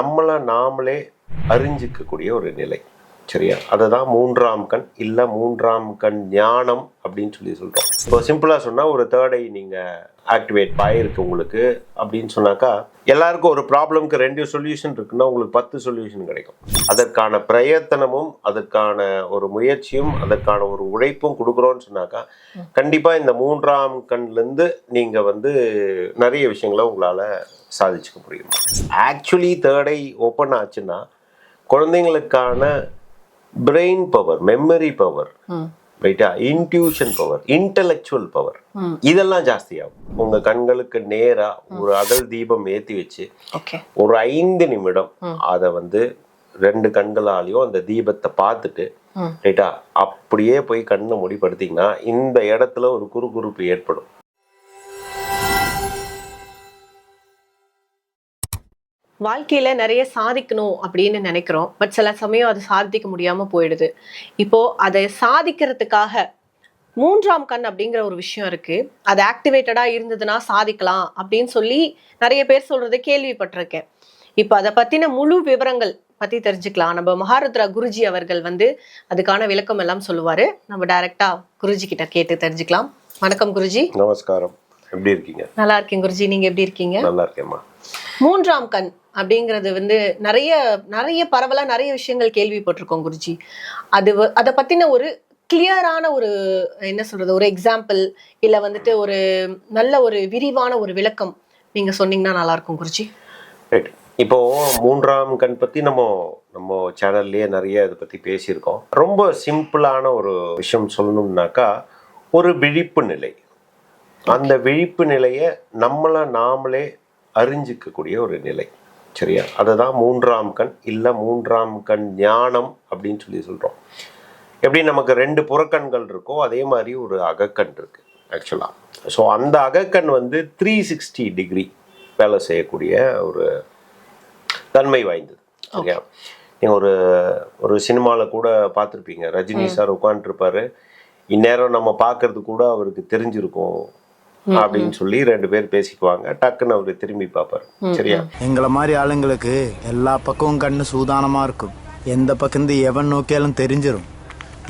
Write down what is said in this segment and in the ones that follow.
நம்மளை நாமளே அறிஞ்சிக்கக்கூடிய ஒரு நிலை. சரியா? அதை தான் மூன்றாம் கண். இல்லை மூன்றாம் கண் ஞானம் அப்படின்னு சொல்லி சொல்கிறோம் இப்போ சிம்பிளாக சொன்னால் ஒரு தேர்டை நீங்கள் ஆக்டிவேட் ஆகிருக்கு உங்களுக்கு. அப்படின்னு சொன்னாக்கா எல்லாருக்கும் ஒரு ப்ராப்ளம்க்கு ரெண்டு சொல்யூஷன் இருக்குன்னா உங்களுக்கு பத்து சொல்யூஷன் கிடைக்கும். அதற்கான பிரயத்தனமும் அதற்கான ஒரு முயற்சியும் அதற்கான ஒரு உழைப்பும் கொடுக்குறோன்னு சொன்னாக்கா கண்டிப்பாக இந்த மூன்றாம் கண்லேருந்து நீங்கள் வந்து நிறைய விஷயங்களை உங்களால் சாதிச்சுக்க முடியும். ஆக்சுவலி தேர்ட் ஓப்பன் ஆச்சுன்னா குழந்தைங்களுக்கான பிரெயின் பவர் மெமரி பவர் ரைட்டா இன்ட்யூஷன் பவர் இன்டலெக்சுவல் பவர் இதெல்லாம் ஜாஸ்தியாகும். உங்க கண்களுக்கு நேரா ஒரு அகல் தீபம் ஏத்தி வச்சு ஒரு ஐந்து நிமிடம் ம். அதை வந்து ரெண்டு கண்களாலையும் அந்த தீபத்தை பார்த்துட்டு ரைட்டா அப்படியே போய் கண்ணை மூடி படுத்தீங்கன்னா இந்த இடத்துல ஒரு குறுகுறுப்பு ஏற்படும். வாழ்க்கையில நிறைய சாதிக்கணும் அப்படின்னு நினைக்கிறோம். பட் சில சமயம் அது சாதிக்க முடியாம போயிடுது. இப்போ அதை சாதிக்கிறதுக்காக மூன்றாம் கண் அப்படிங்கிற ஒரு விஷயம் இருக்கு. அது ஆக்டிவேட்டடா இருந்ததுன்னா சாதிக்கலாம் அப்படின்னு சொல்லி நிறைய பேர் சொல்றதை கேள்விப்பட்டிருக்கேன். இப்போ அதை பத்தின முழு விவரங்கள் பத்தி தெரிஞ்சுக்கலாம். நம்ம மகாருத்ரா குருஜி அவர்கள் வந்து அதுக்கான விளக்கம் எல்லாம் சொல்லுவாரு. நம்ம டைரக்டா குருஜி கிட்ட கேட்டு தெரிஞ்சுக்கலாம். வணக்கம் குருஜி. நமஸ்காரம். எப்படி இருக்கீங்க? நல்லா இருக்கேன் குருஜி. நீங்க எப்படி இருக்கீங்க? நல்லா இருக்கேம்மா. மூன்றாம் கண். அப்படிங்கிறது வந்து நிறைய நிறைய பரவலா நிறைய விஷயங்கள் கேள்விப்பட்டிருக்கோம் குருஜி. அது அதை பத்தின ஒரு கிளியரான ஒரு என்ன சொல்றது ஒரு எக்ஸாம்பிள் இல்ல வந்துட்டு ஒரு நல்ல ஒரு விரிவான ஒரு விளக்கம் நீங்க சொன்னீங்கன்னா நல்லா இருக்கும் குருஜி. ரைட் இப்போ மூன்றாம் கண் பத்தி நம்ம நம்ம சேனல்லையே நிறைய இதை பத்தி பேசியிருக்கோம். ரொம்ப சிம்பிளான ஒரு விஷயம் சொல்லணும்னாக்கா ஒரு விழிப்பு நிலை. அந்த விழிப்பு நிலையை நம்மளை நாமளே அறிஞ்சிக்கக்கூடிய ஒரு நிலை. சரியா? அதுதான் மூன்றாம் கண் இல்லை மூன்றாம் கண் ஞானம் அப்படின்னு சொல்லி சொல்றோம். எப்படி நமக்கு ரெண்டு புறக்கண்கள் இருக்கோ அதே மாதிரி ஒரு அகக்கண் இருக்கு ஆக்சுவலாக ஸோ அந்த அகக்கண் வந்து த்ரீ சிக்ஸ்டி டிகிரி வேலை செய்யக்கூடிய ஒரு தன்மை வாய்ந்தது சரியா? நீங்கள் ஒரு ஒரு சினிமாவில் கூட பார்த்துருப்பீங்க. ரஜினி சார் உட்காந்துருப்பாரு இந்நேரம் நம்ம பார்க்கறது கூட அவருக்கு தெரிஞ்சிருக்கும். அப்படின்னு சொல்லி ரெண்டு பேர் பேசிக்குவாங்க. டக்குன்னு அவரு திரும்பி பார்ப்பாரு சரியா? எங்களை மாதிரி ஆளுங்களுக்கு எல்லா பக்கமும் கண்ணு சூதானமா இருக்கும். எந்த பக்கந்து எவன் நோக்கியாலும் தெரிஞ்சிரும்.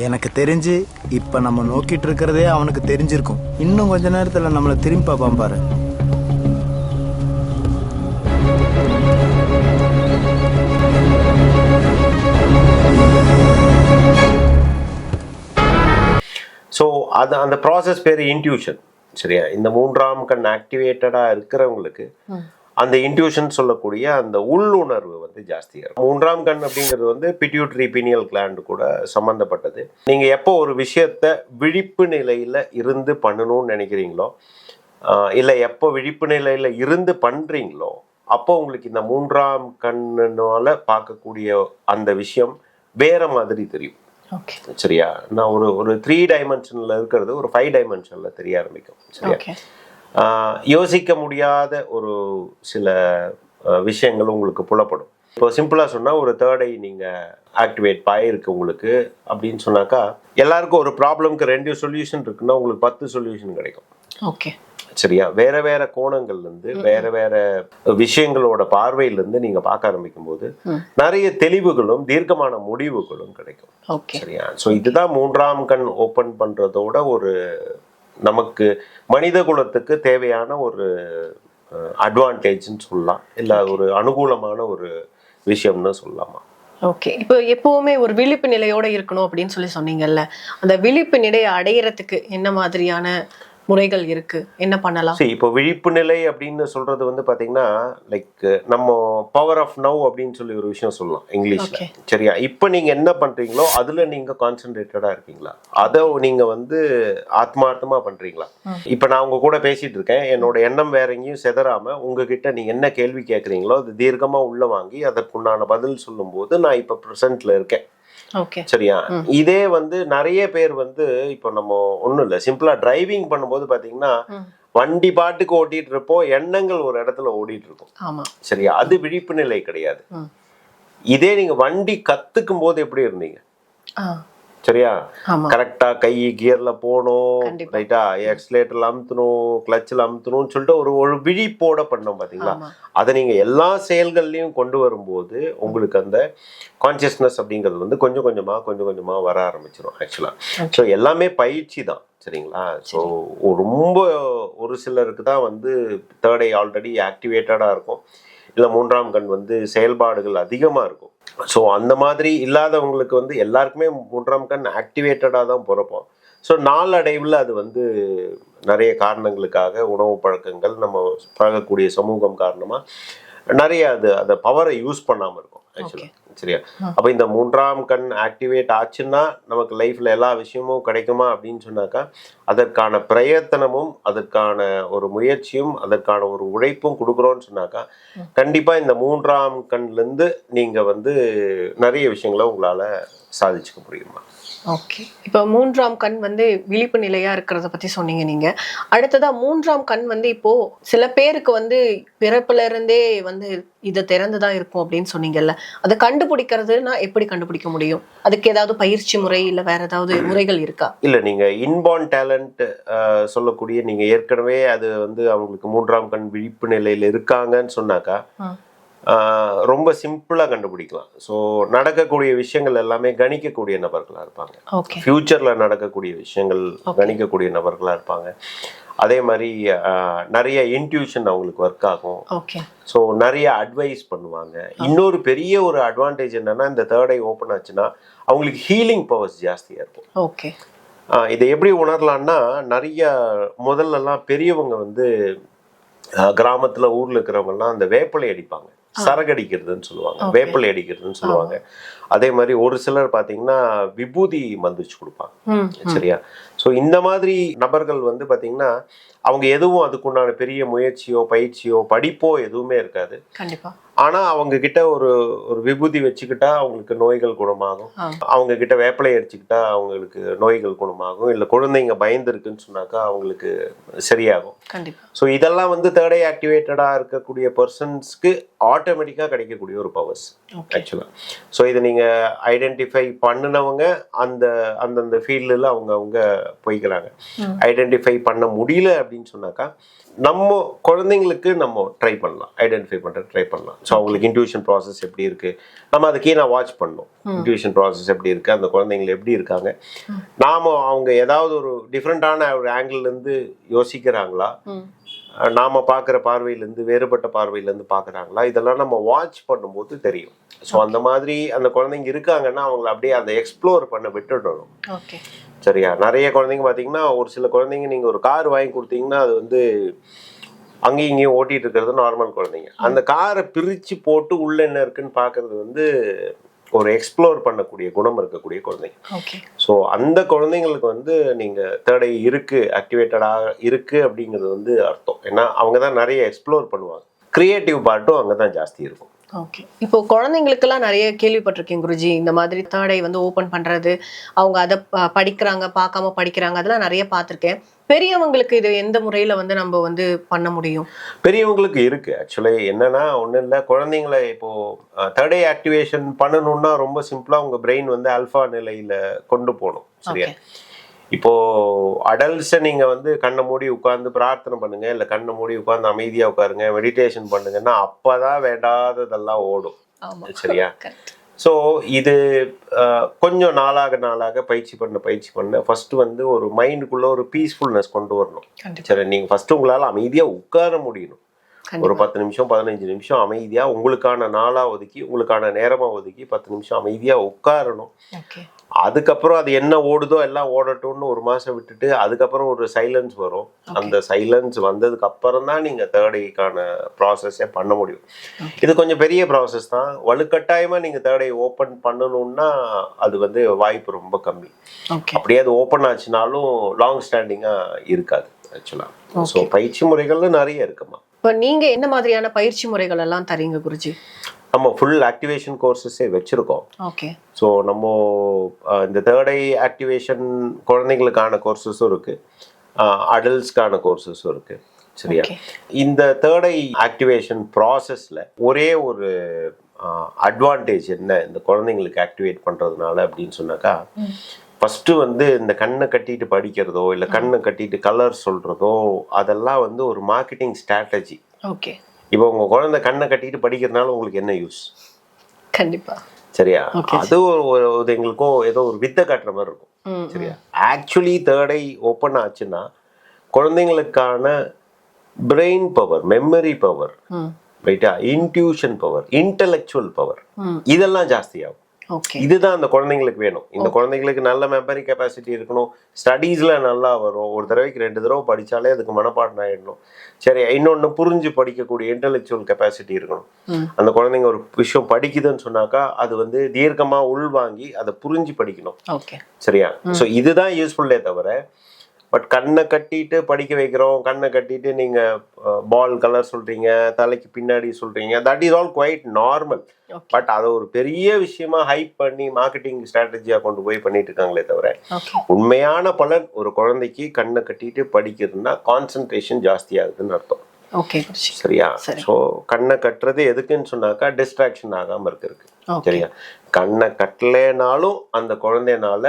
எனக்கு தெரிஞ்சு இப்ப நம்ம நோக்கிட்டு இருக்கிறதே அவனுக்கு தெரிஞ்சிருக்கும். இன்னும் கொஞ்ச நேரத்துல நம்மள திரும்பி பார்ப்பான் பாரு. ஸோ அது அந்த ப்ராசஸ் பேர் இன்ட்யூஷன் சரியா? இந்த மூன்றாம் கண் ஆக்டிவேட்டடாக இருக்கிறவங்களுக்கு அந்த இன்ட்யூஷன் சொல்லக்கூடிய அந்த உள்ளுணர்வு வந்து ஜாஸ்தியாக இருக்கும். மூன்றாம் கண் அப்படிங்கிறது வந்து பிட்யூட்ரி பீனியல் கிளாண்டு கூட சம்மந்தப்பட்டது நீங்கள் எப்போ ஒரு விஷயத்த விழிப்பு நிலையில் இருந்து பண்ணணும்னு நினைக்கிறீங்களோ இல்லை எப்போ விழிப்பு நிலையில் இருந்து பண்ணுறீங்களோ அப்போ உங்களுக்கு இந்த மூன்றாம் கண்ணுனால பார்க்கக்கூடிய அந்த விஷயம் வேற மாதிரி தெரியும். சரியா? நான் ஒரு ஒரு த்ரீ டைமென்ஷனில் இருக்கிறது ஒரு ஃபைவ் டைமென்ஷனில் தெரிய ஆரம்பிக்கும். சரியா? ஓகே யோசிக்க முடியாத ஒரு சில விஷயங்கள் உங்களுக்கு புலப்படும். இப்போ சிம்பிளாக சொன்னால் ஒரு தேர்ட் ஐ நீங்கள் ஆக்டிவேட் ஆகிருக்கு உங்களுக்கு அப்படின்னு சொன்னாக்கா எல்லாருக்கும் ஒரு ப்ராப்ளம்க்கு ரெண்டு சொல்யூஷன் இருக்குன்னா உங்களுக்கு பத்து சொல்யூஷன் கிடைக்கும். ஓகே சரியா? வேற வேற கோணங்கள்ல இருந்து வேற வேற விஷயங்களோட பார்வையில இருந்து நீங்க பார்க்க ஆரம்பிக்கும் போது. நிறைய தெளிவுகளும் தீர்க்கமான முடிவுகளும் கிடைக்கும். ஓகே. சரியா? ஸோ இதுதான் மூன்றாம் கண் ஓப்பன் பண்றதோட ஒரு நமக்கு மனித குலத்துக்கு தேவையான ஒரு அட்வான்டேஜ்னு சொல்லலாம். இல்லை ஒரு அனுகூலமான ஒரு விஷயம்னு சொல்லலாமா? ஓகே. இப்போ எப்பவுமே ஒரு விழிப்பு நிலையோட இருக்கணும் அப்படின்னு சொல்லி சொன்னீங்கல்ல. அந்த விழிப்பு நிலையை அடையிறதுக்கு என்ன மாதிரியான முறைகள் இருக்கு. என்ன பண்ணலாம்? சரி இப்போ விழிப்பு நிலை அப்படின்னு சொல்றது வந்து பாத்தீங்கன்னா லைக் நம்ம பவர் ஆஃப் நவ் அப்படின்னு சொல்லி ஒரு விஷயம் சொல்லலாம் இங்கிலீஷ்ல. சரியா? இப்போ நீங்க என்ன பண்றீங்களோ அதுல நீங்க கான்சென்ட்ரேட்டடா இருக்கீங்களா? அதை நீங்க வந்து ஆத்மார்த்தமா பண்றீங்களா? இப்போ நான் உங்க கூட பேசிட்டு இருக்கேன். என்னோட எண்ணம் வேற எங்கேயும் செதறாம உங்ககிட்ட நீங்க என்ன கேள்வி கேட்குறீங்களோ அது தீர்க்கமா உள்ள வாங்கி அதற்குண்டான பதில் சொல்லும்போது நான் இப்போ ப்ரெசென்ட்ல இருக்கேன். சரியா? இதே வந்து நிறைய பேர் வந்து இப்போ நம்ம ஒண்ணும் இல்லை சிம்பிளா டிரைவிங் பண்ணும்போது பாத்தீங்கன்னா. வண்டி பாட்டுக்கு ஓட்டிட்டு இருப்போம் எண்ணங்கள் ஒரு இடத்துல ஓடிட்டு இருக்கும். சரியா? அது விழிப்பு நிலை கிடையாது. இதே நீங்க வண்டி கத்துக்கும் போது எப்படி இருந்தீங்க? சரியா? கரெக்டா கை கியர்ல போகணும் கண்டிப்பா. ரைட்டா? எக்ஸலேட்டர்ல அமுத்தணும் கிளச்சில் அமுத்தணும்னு சொல்லிட்டு ஒரு ஒரு விழிப்போட பண்ணோம் பாத்தீங்களா? அதை நீங்க எல்லா செயல்கள்லையும் கொண்டு வரும்போது உங்களுக்கு அந்த கான்சியஸ்னஸ் அப்படிங்கிறது வந்து கொஞ்சம் கொஞ்சமா கொஞ்சம் கொஞ்சமா வர ஆரம்பிச்சிடும் ஆக்சுவலா ஸோ எல்லாமே பயிற்சி தான் சரிங்களா? ஸோ ரொம்ப ஒரு சிலருக்கு தான் வந்து தேர்ட் ஐ ஆல்ரெடி ஆக்டிவேட்டடாக இருக்கும். இல்லை மூன்றாம் கண் வந்து செயல்பாடுகள் அதிகமாக இருக்கும். ஸோ அந்த மாதிரி இல்லாதவங்களுக்கு வந்து எல்லாருக்குமே மூன்றாம் கண் ஆக்டிவேட்டடாக தான் பிறப்போம். ஸோ நாளடைவில் அது வந்து நிறைய காரணங்களுக்காக உணவு பழக்கங்கள் நம்ம பழகக்கூடிய சமூகம் காரணமாக நிறைய அது அந்த பவரை யூஸ் பண்ணாமல் இருக்கும் ஆக்சுவலாக சரியா? அப்போ இந்த மூன்றாம் கண் ஆக்டிவேட் ஆச்சுன்னா நமக்கு லைஃப்ல எல்லா விஷயமும் கிடைக்குமா அப்படின்னு சொன்னாக்கா அதற்கான பிரயத்தனமும் அதற்கான ஒரு முயற்சியும் அதற்கான ஒரு உழைப்பும் கொடுக்குறோன்னு சொன்னாக்கா கண்டிப்பா இந்த மூன்றாம் கண்ல இருந்து நீங்க வந்து நிறைய விஷயங்களை உங்களால சாதிச்சுக்க முடியுமா? ஓகே இப்போ மூன்றாம் கண் வந்து விழிப்பு நிலையா இருக்கிறத பத்தி சொன்னீங்க நீங்க. அடுத்ததா மூன்றாம் கண் வந்து இப்போ சில பேருக்கு வந்து பிறப்புல இருந்தே வந்து இது திறந்துதான் இருக்கும் அப்படின்னு சொன்னீங்கல்ல. அதை கண்டுபிடிக்கிறதுனா எப்படி கண்டுபிடிக்க முடியும்? அதுக்கு ஏதாவது பயிற்சி முறை இல்ல வேற ஏதாவது முறைகள் இருக்கா? இல்ல நீங்க இன்பார்ன் டேலண்ட் சொல்லக்கூடிய நீங்க ஏற்கனவே அது வந்து அவங்களுக்கு மூன்றாம் கண் விழிப்பு நிலையில இருக்காங்கன்னு சொன்னாக்கா ரொம்ப சிம்பிளா கண்டுபிடிக்கலாம். ஸோ நடக்கக்கூடிய விஷயங்கள் எல்லாமே கணிக்கக்கூடிய நபர்களா இருப்பாங்க. ஃப்யூச்சர்ல நடக்கக்கூடிய விஷயங்கள் கணிக்கக்கூடிய நபர்களா இருப்பாங்க. அதே மாதிரி நிறைய இன்ட்யூஷன் அவங்களுக்கு ஒர்க் ஆகும். ஓகே ஸோ நிறைய அட்வைஸ் பண்ணுவாங்க. இன்னொரு பெரிய ஒரு அட்வான்டேஜ் என்னன்னா இந்த தேர்ட் ஐ ஓப்பன் ஆச்சுன்னா அவங்களுக்கு ஹீலிங் பவர்ஸ் ஜாஸ்தியாக இருக்கும். ஓகே இதை எப்படி உணரலாம்னா நிறைய முதல்லலாம் பெரியவங்க வந்து கிராமத்துல ஊர்ல இருக்கிறவங்கலாம் அந்த வேப்பிலை அடிப்பாங்க. சரகடிக்கிறதுன்னு சொல்லுவாங்க வேப்பிலை அடிக்கிறதுன்னு சொல்லுவாங்க. அதே மாதிரி ஒரு சிலர் பார்த்தீங்கன்னா விபூதி மந்திரிச்சு கொடுப்பாங்க. சரியா? ஸோ இந்த மாதிரி நபர்கள் வந்து பார்த்தீங்கன்னா அவங்க எதுவும் அதுக்குண்டான பெரிய முயற்சியோ பயிற்சியோ படிப்போ எதுவுமே இருக்காது. கண்டிப்பா. ஆனா அவங்க கிட்ட ஒரு ஒரு விபூதி வச்சுக்கிட்டா அவங்களுக்கு நோய்கள் குணமாகும். அவங்க கிட்ட வேப்பிலை அடிச்சுக்கிட்டா அவங்களுக்கு நோய்கள் குணமாகும். இல்லை குழந்தைங்க பயந்துருக்குன்னு சொன்னாக்கா அவங்களுக்கு சரியாகும். ஸோ இதெல்லாம் வந்து தேர்ட் ஐ ஆக்டிவேட்டடாக இருக்கக்கூடிய பர்சன்ஸ்க்கு ஆட்டோமேட்டிக்காக கிடைக்கக்கூடிய ஒரு பவர்ஸ் ஆக்சுவலாக ஸோ இதை நீங்கள் ஐடென்டிஃபை பண்ணினவங்க அந்த அந்தந்த ஃபீல்டில் அவங்க அவங்க போய்க்கிறாங்க. ஐடென்டிஃபை பண்ண முடியல அப்படின்னு சொன்னாக்கா நம்ம குழந்தைங்களுக்கு நம்ம ட்ரை பண்ணலாம். ஐடென்டிஃபை பண்ணுற ட்ரை பண்ணலாம். ஸோ அவங்களுக்கு இன்ட்யூஷன் ப்ராசஸ் எப்படி இருக்குது நம்ம அதை கீழே வாட்ச் பண்ணணும் இன்ட்யூஷன் ப்ராசஸ் எப்படி இருக்குது அந்த குழந்தைங்க எப்படி இருக்காங்க? நாம அவங்க ஏதாவது ஒரு டிஃப்ரெண்ட்டான ஒரு இருந்து யோசிக்கிறாங்களா? நாம பார்க்குற பார்வையிலேருந்து வேறுபட்ட பார்வையிலேருந்து பார்க்குறாங்களா? இதெல்லாம் நம்ம வாட்ச் பண்ணும்போது தெரியும். ஸோ அந்த மாதிரி அந்த குழந்தைங்க இருக்காங்கன்னா அவங்கள அப்படியே அந்த எக்ஸ்ப்ளோர் பண்ண விட்டுடணும். ஓகே சரியா? நிறைய குழந்தைங்க பார்த்தீங்கன்னா ஒரு சில குழந்தைங்க நீங்கள் ஒரு கார் வாங்கி கொடுத்தீங்கன்னா அது வந்து அங்கேயும் இங்கேயும் ஓட்டிட்டு இருக்கிறது நார்மல் குழந்தைங்க. அந்த காரை பிரித்து போட்டு உள்ள என்ன இருக்குன்னு பார்க்கறது வந்து ஒரு எக்ஸ்ப்ளோர் பண்ணக்கூடிய குணம் இருக்கக்கூடிய குழந்தைங்க. ஸோ அந்த குழந்தைங்களுக்கு வந்து நீங்கள் தேர்ட் ஐ இருக்கு ஆக்டிவேட்டடாக இருக்கு அப்படிங்கிறது வந்து அர்த்தம். ஏன்னா அவங்க தான் நிறைய எக்ஸ்ப்ளோர் பண்ணுவாங்க. கிரியேட்டிவ் பார்ட்டும் அங்கே தான் ஜாஸ்தி இருக்கும். ஓகே இப்போ குழந்தைங்களுக்கெல்லாம் நிறைய கேள்விப்பட்டிருக்கேன் குருஜி. இந்த மாதிரி தேர்ட் வந்து ஓபன் பண்றது அவங்க அதை படிக்கிறாங்க பார்க்காம படிக்கிறாங்க அதெல்லாம் நிறைய பார்த்திருக்கேன். பெரியவங்களுக்கு இது எந்த முறையில வந்து நம்ம வந்து பண்ண முடியும்? பெரியவங்களுக்கு இருக்கு ஆக்சுவலி என்னன்னா ஒன்றும் இல்லை. குழந்தைங்களை இப்போ தேர்ட் ஆக்டிவேஷன் பண்ணணும்னா ரொம்ப சிம்பிளாக உங்க பிரெயின் வந்து ஆல்ஃபா நிலையில கொண்டு போகணும் சரியா? இப்போ அடல்ட்ஸை நீங்க வந்து கண்ணை மூடி உட்கார்ந்து பிரார்த்தனை பண்ணுங்க இல்லை கண்ணை மூடி உட்கார்ந்து அமைதியா உட்காருங்க மெடிடேஷன் பண்ணுங்கன்னா அப்பதான் வேண்டாததெல்லாம் ஓடும். ஆமா சரியா? ஸோ இது கொஞ்சம் நாளாக நாளாக பயிற்சி பண்ண பயிற்சி பண்ண ஃபர்ஸ்ட் வந்து ஒரு மைண்டுக்குள்ள ஒரு பீஸ்ஃபுல்னஸ் கொண்டு வரணும். சரி நீங்க ஃபர்ஸ்ட் உங்களால அமைதியா உட்கார முடியணும். ஒரு பத்து நிமிஷம் பதினஞ்சு நிமிஷம் அமைதியா உங்களுக்கான நாளா ஒதுக்கி உங்களுக்கான நேரமா ஒதுக்கி பத்து நிமிஷம் அமைதியா உட்காரணும். அதுக்கப்புறம் அது என்ன ஓடுதோ எல்லாம் ஓடட்டும்னு ஒரு மாசம் விட்டுட்டு அதுக்கப்புறம் ஒரு சைலன்ஸ் வரும். அந்த சைலன்ஸ் வந்ததுக்கு அப்புறம் தான் நீங்க தேர்ட் ஐக்கான ப்ராசஸே பண்ண முடியும். இது கொஞ்சம் பெரிய ப்ராசஸ் தான். வலுக்கட்டாயமா நீங்க தேர்ட் ஐ ஓப்பன் பண்ணணும்னா அது வந்து வாய்ப்பு ரொம்ப கம்மி. அப்படியே அது ஓப்பன் ஆச்சுனாலும் லாங் ஸ்டாண்டிங்கா இருக்காது ஆக்சுவலா ஸோ பயிற்சி முறைகள்ல நிறைய இருக்குமா? இப்போ நீங்க என்ன மாதிரியான பயிற்சி முறைகள் எல்லாம் தரீங்க குருஜி? நம்ம ஃபுல் ஆக்டிவேஷன் கோர்சஸே வச்சிருக்கோம். ஓகே ஸோ நம்ம இந்த தேர்ட் ஐ ஆக்டிவேஷன் குழந்தைங்களுக்கான கோர்சஸும் இருக்கு. அடல்ட்ஸ்க்கான கோர்சஸும் இருக்கு. சரியா. இந்த தேர்ட் ஐ ஆக்டிவேஷன் ப்ராசஸில் ஒரே ஒரு அட்வான்டேஜ் என்ன? இந்த குழந்தைங்களுக்கு ஆக்டிவேட் பண்ணுறதுனால அப்படின்னு சொன்னாக்கா ஃபஸ்ட்டு வந்து இந்த கண்ணை கட்டிட்டு படிக்கிறதோ இல்லை கண்ணை கட்டிட்டு கலர் சொல்கிறதோ அதெல்லாம் வந்து ஒரு மார்க்கெட்டிங் ஸ்ட்ராட்டஜி ஓகே இப்போ உங்கள் குழந்தை கண்ணை கட்டிட்டு படிக்கிறதுனால உங்களுக்கு என்ன யூஸ் கண்டிப்பா. சரியா. அது ஒரு எங்களுக்கும் ஏதோ ஒரு வித்தை காட்டுற மாதிரி இருக்கும். சரியா? ஆக்சுவலி தேர்ட் ஐ ஓப்பன் ஆச்சுன்னா குழந்தைங்களுக்கான பிரெயின் பவர் மெமரி பவர் ரைட்டா இன்ட்யூஷன் பவர் இன்டலெக்சுவல் பவர் இதெல்லாம் ஜாஸ்தியாகும். இதுதான் அந்த குழந்தைங்களுக்கு வேணும். இந்த குழந்தைங்களுக்கு நல்ல மெமரி கெப்பாசிட்டி இருக்கணும். ஸ்டடீஸ்ல நல்லா வரும். ஒரு தடவைக்கு ரெண்டு தடவை படிச்சாலே அதுக்கு மனப்பாடம் ஆயிடணும். சரி இன்னொன்று புரிஞ்சு படிக்கக்கூடிய இன்டெலெக்சுவல் கெப்பாசிட்டி இருக்கணும். அந்த குழந்தைங்க ஒரு விஷயம் படிக்குதுன்னு சொன்னாக்கா அது வந்து தீர்க்கமா உள்வாங்கி அதை புரிஞ்சு படிக்கணும். ஓகே. சரியா? ஸோ இதுதான் யூஸ்ஃபுல்லே தவிர பட் கண்ணை கட்டிட்டு படிக்க வைக்கிறோம். கண்ணை கட்டிட்டு நீங்க பால் கலர் சொல்றீங்க தலைக்கு பின்னாடி சொல்றீங்க. That is all quite normal but அதை ஒரு பெரிய விஷயமா ஹைப் பண்ணி மார்க்கெட்டிங் ஸ்ட்ராட்டஜியா கொண்டு போய் பண்ணிட்டு இருக்காங்களே தவிர உண்மையான பலன் ஒரு குழந்தைக்கு கண்ணை கட்டிட்டு படிக்கிறதுனா கான்சென்ட்ரேஷன் ஜாஸ்தி ஆகுதுன்னு அர்த்தம். ஓகே சரியா? சரி. ஸோ கண்ணை கட்டுறது எதுக்குன்னு சொன்னாக்கா டிஸ்ட்ராக்ஷன் ஆகாம இருக்கிறதுக்கு. சரியா? கண்ணை கட்டலைனாலும் அந்த குழந்தைனால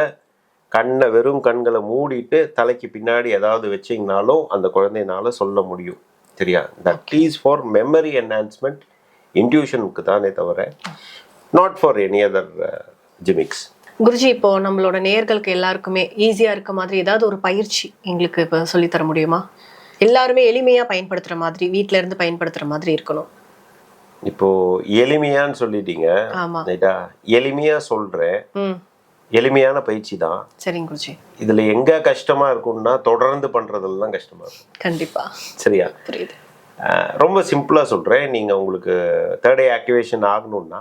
கண்ணை வெறும் கண்களை மூடிட்டு தலைக்கு பின்னாடி ஏதாவது வச்சிங்கனாலும் அந்த குழந்தைனால சொல்ல முடியும். சரியா? That is for memory enhancement இன்ட்யூஷனுக்கு தானே தவிர not for any other gimmicks Guruji இப்போ நம்மளோட நேயர்களுக்கு எல்லாருக்குமே ஈஸியா இருக்க மாதிரி ஏதாவது ஒரு பயிற்சி எங்களுக்கு இப்போ சொல்லித் தர முடியுமா? எல்லாருமே எளிமையா பயன்படுத்துற மாதிரி வீட்ல இருந்து பயன்படுத்துற மாதிரி இருக்கணும். இப்போ எளிமையான்னு சொல்லிட்டீங்க. எளிமையா சொல்றேன். எளிமையான பயிற்சி தான். சரிங்க குருஜி. இதுல எங்க கஷ்டமா இருக்கும்னா தொடர்ந்து பண்றதுல தான் கஷ்டமா இருக்கும். கண்டிப்பா. சரியா? புரியுது. ரொம்ப சிம்பிளாக சொல்கிறேன் நீங்கள் உங்களுக்கு தேர்ட் ஐ ஆக்டிவேஷன் ஆகணும்னா.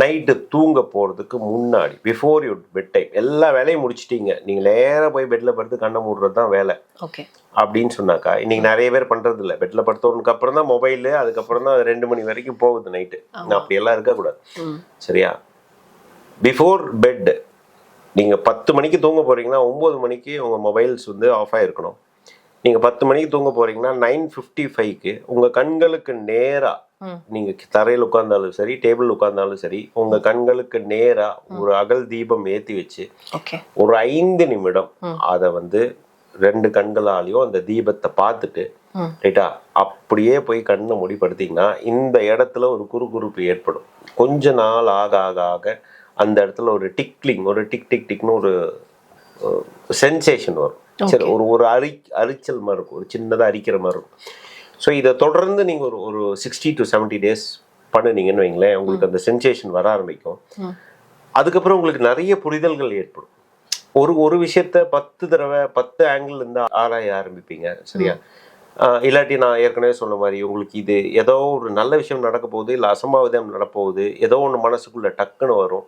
நைட்டு தூங்க போகிறதுக்கு முன்னாடி பிஃபோர் யூ பெட் டைம் எல்லா வேலையும் முடிச்சிட்டீங்க. நீங்கள் நேராக போய் பெட்டில் படுத்து கண்ணை மூடுறது தான் வேலை. ஓகே. அப்படின்னு சொன்னாக்கா இன்னைக்கு நிறைய பேர் பண்ணுறது இல்லை. பெட்டில் படுத்தவனுக்கு அப்புறம் தான் மொபைலு அதுக்கப்புறம் தான் ரெண்டு மணி வரைக்கும் போகுது நைட்டு அப்படியெல்லாம் இருக்கக்கூடாது. சரியா? பிஃபோர் பெட் நீங்கள் பத்து மணிக்கு தூங்க போகிறீங்கன்னா ஒம்பது மணிக்கு உங்கள் மொபைல்ஸ் வந்து ஆஃப் ஆகிருக்கணும் நீங்கள் பத்து மணிக்கு தூங்க போகிறீங்கன்னா நைன் ஃபிஃப்டி ஃபைவ்க்கு உங்கள் கண்களுக்கு நேராக. நீங்கள் தரையில் உட்கார்ந்தாலும் சரி டேபிள் உட்கார்ந்தாலும் சரி உங்கள் கண்களுக்கு நேராக ஒரு அகல் தீபம் ஏற்றி வச்சு ஒரு ஐந்து நிமிடம். அதை வந்து ரெண்டு கண்களாலையும் அந்த தீபத்தை பார்த்துட்டு ரைட்டா அப்படியே போய் கண்ணை மூடி படுத்தீங்கன்னா இந்த இடத்துல ஒரு குறுகுறுப்பு ஏற்படும். கொஞ்ச நாள் ஆக ஆக ஆக அந்த இடத்துல ஒரு டிக்லிங் ஒரு டிக் டிக் டிக்னு ஒரு சென்சேஷன் வரும். சரி ஒரு ஒரு அரி அரிச்சல் மாதிரி இருக்கும். ஒரு சின்னதாக அரிக்கிற மாதிரி இருக்கும். ஸோ இதை தொடர்ந்து நீங்கள் ஒரு ஒரு சிக்ஸ்டி டு செவன்ட்டி டேஸ் பண்ணுனீங்கன்னு வைங்களேன் உங்களுக்கு அந்த சென்சேஷன் வர ஆரம்பிக்கும். அதுக்கப்புறம் உங்களுக்கு நிறைய புரிதல்கள் ஏற்படும். ஒரு ஒரு விஷயத்த பத்து தடவை பத்து ஆங்கிள் இருந்து ஆராய ஆரம்பிப்பீங்க சரியா? இல்லாட்டி நான் ஏற்கனவே சொன்ன மாதிரி உங்களுக்கு இது ஏதோ ஒரு நல்ல விஷயம் நடக்க போகுது இல்லை அசம்பாவிதம் நடப்போகுது ஏதோ ஒன்று மனசுக்குள்ள டக்குன்னு வரும்.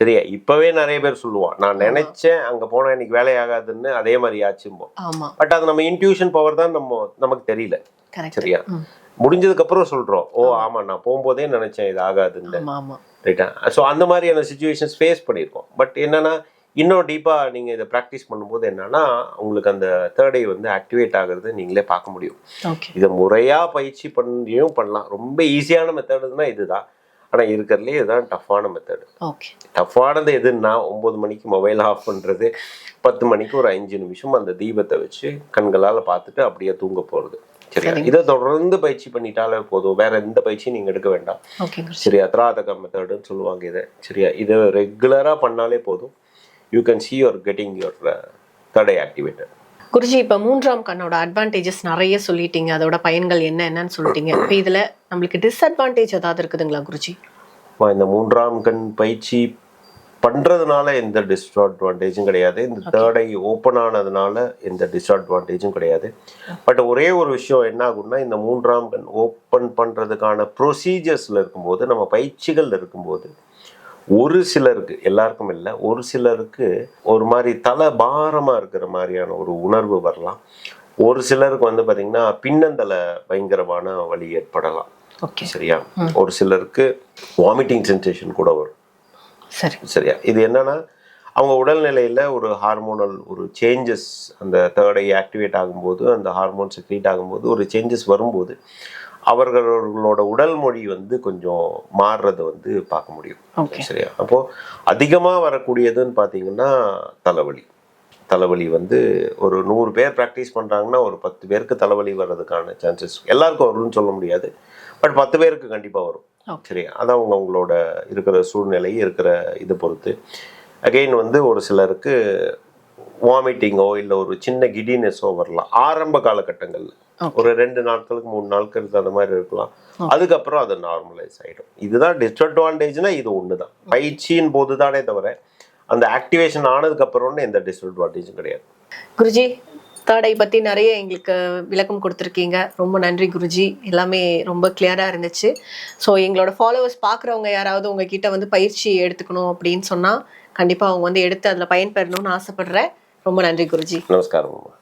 சரியா? இப்பவே நிறைய பேர் சொல்லுவான் நான் நினைச்சேன் அங்க போனா இன்னைக்கு வேலையாகாதுன்னு அதே மாதிரி ஆச்சும்போம். பட் அது நம்ம இன்ட்யூஷன் பவர் தான் நம்ம நமக்கு தெரியல. சரியா? முடிஞ்சதுக்கு அப்புறம் சொல்றோம் ஓ ஆமா. நான் போகும்போதே நினைச்சேன் இது ஆகாதுன்னு. ரைட்டா ஸோ அந்த மாதிரியான சுச்சுவேஷன்ஸ் ஃபேஸ் பண்ணியிருக்கோம். பட் என்னன்னா இன்னும் டீப்பாக நீங்கள் இதை ப்ராக்டிஸ் பண்ணும்போது என்னன்னா உங்களுக்கு அந்த தேர்ட் ஐ வந்து ஆக்டிவேட் ஆகுறது நீங்களே பார்க்க முடியும். இதை முறையாக பயிற்சி பண்ணியும் பண்ணலாம். ரொம்ப ஈஸியான மெத்தடுனா இதுதான். ஆனால் இருக்கிறதுலே இதுதான் டஃப்பான மெத்தடு ஓகே டஃப்பானது எதுன்னா ஒம்பது மணிக்கு மொபைல் ஆஃப் பண்ணுறது பத்து மணிக்கு ஒரு அஞ்சு நிமிஷம் அந்த தீபத்தை வச்சு கண்களால் பார்த்துட்டு அப்படியே தூங்க போகிறது சரியா. இதை தொடர்ந்து பயிற்சி பண்ணிட்டாலே போதும். வேற எந்த பயிற்சியும் நீங்கள் எடுக்க வேண்டாம். சரியா? திராதக மெத்தடுன்னு சொல்லுவாங்க இதை. சரியா? இதை ரெகுலராக பண்ணாலே போதும். You can see your getting your தடை ஆக்டிவேட்டட் குருஜி இப்ப மூன்றாம் கண்ணோட அட்வான்டேஜஸ் நிறைய சொல்லிட்டீங்க. அதோட பயன்கள் என்ன என்னன்னு சொல்லிட்டீங்க. இப்போ இதுல நம்மளுக்கு டிஸ்அட்வான்டேஜ் ஏதாவது இருக்குதுங்களா குருஜி? இந்த மூன்றாம் கண் பயிற்சி பண்றதுனால எந்த டிஸ்அட்வான்டேஜும் கிடையாது. இந்த தேர்ட் ஐ ஓப்பன் ஆனதுனால எந்த டிஸ்அட்வான்டேஜும் கிடையாது. பட் ஒரே ஒரு விஷயம் என்ன ஆகும்னா இந்த மூன்றாம் கண் ஓப்பன் பண்றதுக்கான ப்ரொசீஜர்ஸ்ல இருக்கும்போது நம்ம பயிற்சிகள் இருக்கும்போது ஒரு சிலருக்கு எல்லாருக்கும் இல்லை ஒரு சிலருக்கு ஒரு மாதிரி தலை பாரமா இருக்கிற மாதிரியான ஒரு உணர்வு வரலாம். ஒரு சிலருக்கு வந்து பாத்தீங்கன்னா பின்னந்தலை பயங்கரமான வலி ஏற்படலாம். ஓகே. சரியா? ஒரு சிலருக்கு வாமிட்டிங் சென்சேஷன் கூட வரும். சரி. சரியா? இது என்னன்னா அவங்க உடல்நிலையில் ஒரு ஹார்மோனல் ஒரு சேஞ்சஸ் அந்த தேர்ட் ஆக்டிவேட் ஆகும்போது அந்த ஹார்மோன் செக்ரீட் ஆகும்போது ஒரு சேஞ்சஸ் வரும்போது அவர்களோட உடல் மொழி வந்து கொஞ்சம் மாறுறத வந்து பார்க்க முடியும். ஓகே. சரியா? அப்போ அதிகமாக வரக்கூடியதுன்னு பார்த்தீங்கன்னா தலைவலி. தலைவலி வந்து ஒரு நூறு பேர் ப்ராக்டிஸ் பண்ணுறாங்கன்னா ஒரு பத்து பேருக்கு தலைவலி வர்றதுக்கான சான்சஸ் எல்லாருக்கும் வரும்னு சொல்ல முடியாது. பட் பத்து பேருக்கு கண்டிப்பாக வரும். சரியா? அதான் அவங்க அவங்களோட இருக்கிற சூழ்நிலை இருக்கிற இதை பொறுத்து. அகெயின் வந்து ஒரு சிலருக்கு வாமிட்டிங்கோ இல்லை ஒரு சின்ன கிடினஸோ வரலாம். ஆரம்ப காலகட்டங்கள்ல. ஒரு ரெண்டு நாட்களுக்கு மூணு நாட்களுக்கு அந்த மாதிரி இருக்கலாம். அதுக்கப்புறம் அது நார்மலைஸ் ஆகிடும் இதுதான் டிஸ்அட்வான்டேஜ்னா இது ஒன்று தான் பயிற்சியின் போது தானே தவிர அந்த ஆக்டிவேஷன் ஆனதுக்கப்புறம்னு எந்த டிஸ்அட்வான்டேஜும் கிடையாது. குருஜி தேர்ட் பத்தி நிறைய எங்களுக்கு விளக்கம் கொடுத்துருக்கீங்க. ரொம்ப நன்றி குருஜி. எல்லாமே ரொம்ப கிளியரா இருந்துச்சு. ஸோ எங்களோட ஃபாலோவர்ஸ் பார்க்குறவங்க யாராவது உங்ககிட்ட வந்து பயிற்சி எடுத்துக்கணும் அப்படின்னு சொன்னா கண்டிப்பா அவங்க வந்து எடுத்து அதில் பயன்பெறணும்னு ஆசைப்படுறேன். ரொம்ப நன்றி குருஜி. நமஸ்காரம் அம்மா.